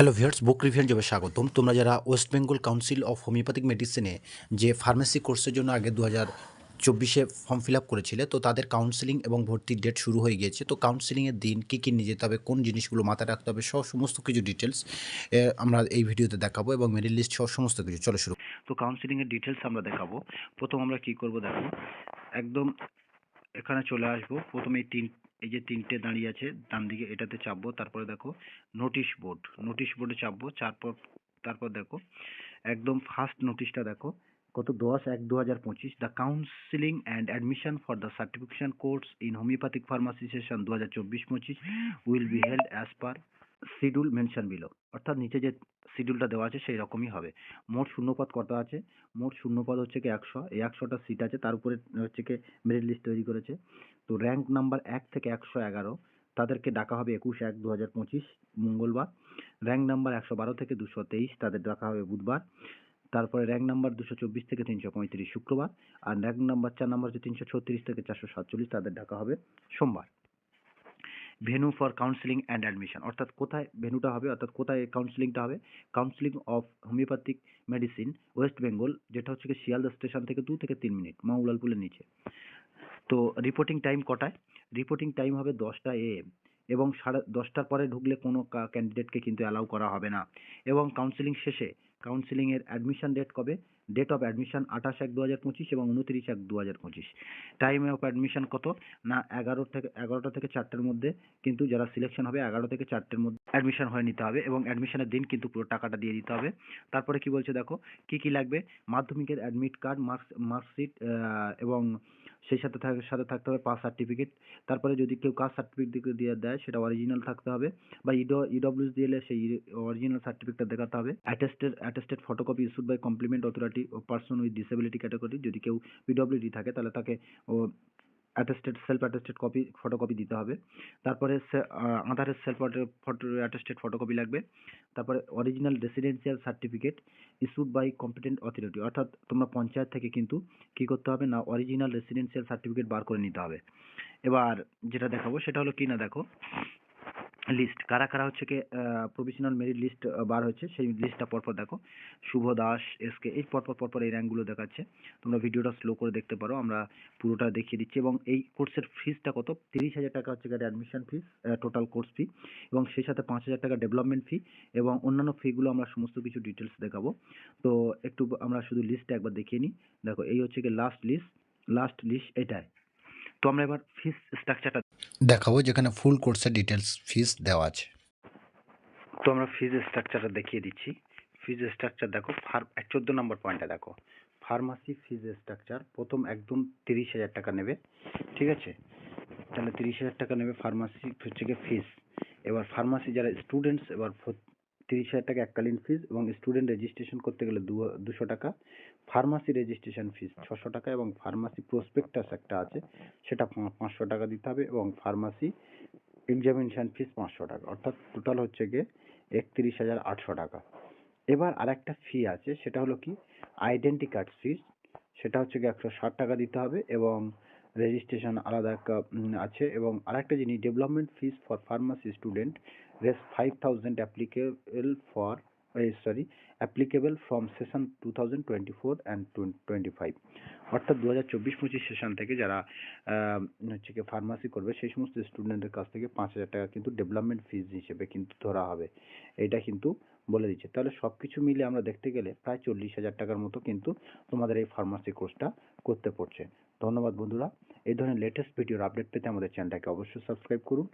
Hello viewers বুক রিভিউন জবে স্বাগতম। তোমরা যারা West Bengal council of homeopathic মেডিসিনে যে ফার্মেসি কোর্সের জন্য আগে দু হাজার চব্বিশে ফর্ম ফিল আপ করেছিলে, তো তাদের কাউন্সিলিং এবং ভর্তির ডেট শুরু হয়ে গিয়েছে। তো কাউন্সিলিংয়ের দিন কী কী নিয়ে যেতে হবে, কোন জিনিসগুলো মাথায় রাখতে হবে, সব সমস্ত কিছু ডিটেলস আমরা এই ভিডিওতে দেখাবো এবং মেরিট লিস্ট সব সমস্ত কিছু। চলো শুরু। তো কাউন্সিলিংয়ের ডিটেলস আমরা দেখাবো। প্রথম আমরা কি করব দেখো, একদম এখানে চলে আসব। প্রথমে এই তিন এই যে তিনটে দাঁড়িয়ে আছে, ডান দিকে এটাতে চাপবো, তারপরে দেখো নোটিশ বোর্ড নোটিশ বোর্ডে চাপবো, চারপর, তারপর দেখো একদম ফার্স্ট নোটিশটা দেখো, কত দশ এক দু হাজার পঁচিশ the counselling and admission for the certification course in homeopathic pharmacy session দু হাজার চব্বিশ পঁচিশ will be held as per schedule mention below অর্থাৎ নিচে যে শিডিউলটা দেওয়া আছে সেই রকমই হবে। মোট শূন্যপদ কত আছে? মোট শূন্যপদ হচ্ছে কি একশো। এই একশোটা সিট আছে, তার উপরে হচ্ছে কি মেরিট লিস্ট তৈরি করেছে। তো র্যাঙ্ক নাম্বার এক থেকে একশো এগারো, তাদেরকে ডাকা হবে একুশ এক দু হাজার পঁচিশ, মঙ্গলবার। র্যাঙ্ক নাম্বার একশো বারো থেকে দুশো তেইশ, তাদের ডাকা হবে বুধবার। তারপরে র্যাঙ্ক নাম্বার দুশো চব্বিশ থেকে তিনশো পঁয়ত্রিশ, শুক্রবার। আর র্যাঙ্ক নাম্বার চার নাম্বার হচ্ছে তিনশো ছত্রিশ থেকে চারশো সাতচল্লিশ, তাদের ডাকা হবে সোমবার। Venue for counselling and admission. অর্থাৎ কোথায় ভেনুটা হবে, অর্থাৎ কোথায় কাউন্সিলিংটা হবে? Counselling of homeopathic medicine West Bengal যেটা হচ্ছে শিয়ালদা স্টেশন থেকে দু থেকে তিন মিনিট মা উলালপুলের নিচে। তো রিপোর্টিং টাইম কটায়? রিপোর্টিং টাইম হবে দশটা এএম এবং সাড়ে দশটার পরে ঢুকলে কোনো ক্যান্ডিডেটকে কিন্তু অ্যালাউ করা হবে না। এবং কাউন্সিলিং শেষে কাউন্সিলিংয়ের অ্যাডমিশন ডেট কবে? ডেট অফ অ্যাডমিশন আঠাশ এক দু হাজার পঁচিশ এবং উনত্রিশ এক দু হাজার পঁচিশ। টাইম অফ অ্যাডমিশন কত? না, এগারো থেকে, এগারোটা থেকে চারটের মধ্যে, কিন্তু যারা সিলেকশন হবে, এগারো থেকে চারটের মধ্যে অ্যাডমিশন হয়ে নিতে হবে এবং অ্যাডমিশনের দিন কিন্তু পুরো টাকাটা দিয়ে দিতে হবে। তারপরে কি বলছে দেখো? কি কি লাগবে? মাধ্যমিকের অ্যাডমিট কার্ড মার্কস মার্কশিট এবং সেই সাথে থাক- সাথে থাকতে হবে পাস সার্টিফিকেট তারপরে যদি কেউ কাস্ট সার্টিফিকেট দিয়ে দেয়, সেটা অরিজিনাল থাকতে হবে। বা ইডো ইডব্লিউএস দিলে সেই অরিজিনাল সার্টিফিকেটটা দেখাতে হবে। Attested attested photocopy issued by complement authority person with disability category যদি কেউ পিডব্লিউডি থাকে, তাহলে তাকে ও attested self attested copy photocopy দিতে হবে। তারপরে আধারের সেলফ ফটো অ্যাটেস্টেড ফটোকপি লাগবে। তারপরে original residential certificate issued by competent authority অর্থাৎ তোমরা পঞ্চায়েত থেকে কিন্তু কী করতে হবে না অরিজিনাল রেসিডেন্সিয়াল সার্টিফিকেট বার করে নিতে হবে। এবার যেটা দেখাবো, সেটা হলো কি না দেখো। লিস্ট কারা কারা হচ্ছে কি প্রভিশনাল মেরিট লিস্ট বার হয়েছে সেই লিস্টটা পরপর দেখো। শুভ দাস এসকে এই পরপর পরপর এই র্যাঙ্কগুলো দেখাচ্ছে। তোমরা ভিডিওটা স্লো করে দেখতে পারো, আমরা পুরোটা দেখিয়ে দিচ্ছি। এবং এই কোর্সের ফিসটা কত? তিরিশ হাজার টাকা হচ্ছে গাড়ি admission fees total course fee এবং সেই সাথে পাঁচ হাজার টাকা ডেভেলপমেন্ট ফি এবং অন্যান্য ফিগুলো আমরা সমস্ত কিছু ডিটেলস দেখাবো। তো একটু আমরা শুধু লিস্টটা একবার দেখিয়ে নিই। দেখো, এই হচ্ছে কি লাস্ট লিস্ট লাস্ট লিস্ট এটাই। তো আমরা এবার ফিস স্ট্রাকচারটা দেখাবো যেখানে ফুল কোর্সের ডিটেলস ফিস দেওয়া আছে। তো আমরা ফিজ স্ট্রাকচারটা দেখিয়ে দিচ্ছি। ফিজ স্ট্রাকচার দেখো ফার চোদ্দ নম্বর পয়েন্টটা দেখো। ফার্মাসি ফিজ স্ট্রাকচার প্রথম একদম তিরিশ হাজার টাকা নেবে ঠিক আছে? তাহলে তিরিশ হাজার টাকা নেবে ফার্মাসি হচ্ছে গিয়ে ফিস এবার ফার্মাসি যারা স্টুডেন্টস এবার তিরিশ হাজার টাকা এককালীন ফিস এবং স্টুডেন্ট রেজিস্ট্রেশন করতে গেলে দুশো টাকা। ফার্মাসি রেজিস্ট্রেশন ফিস ছশো টাকা এবং ফার্মাসি প্রসপেক্টাস একটা আছে, সেটা পাঁচশো টাকা দিতে হবে এবং ফার্মাসি এক্সামিনেশন ফিস পাঁচশো টাকা। অর্থাৎ টোটাল হচ্ছে গিয়ে একত্রিশ হাজার আটশো টাকা। এবার আরেকটা ফি আছে, সেটা হলো কি? আইডেন্টি কার্ড ফিস সেটা হচ্ছে গিয়ে একশো ষাট টাকা দিতে হবে এবং রেজিস্ট্রেশন আলাদা আছে এবং আরেকটা জিনিস development fees for pharmacy student race five thousand applicable for sorry applicable from session two thousand twenty four and twenty five অর্থাৎ দু হাজার চব্বিশ পঁচিশ সেশন থেকে যারা হচ্ছে কি ফার্মাসি করবে, সেই সমস্ত স্টুডেন্টের কাছ থেকে পাঁচ হাজার টাকা কিন্তু ডেভেলপমেন্ট ফিজ হিসেবে কিন্তু ধরা হবে। এটা কিন্তু বলে দিচ্ছে। তাহলে সব কিছু মিলিয়ে আমরা দেখতে গেলে প্রায় চল্লিশ হাজার টাকার মতো কিন্তু তোমাদের এই ফার্মাসি কোর্সটা করতে পড়ছে। ধন্যবাদ বন্ধুরা। এই ধরনের লেটেস্ট ভিডিওর আপডেট পেতে আমাদের চ্যানেলটাকে অবশ্যই সাবস্ক্রাইব করুন।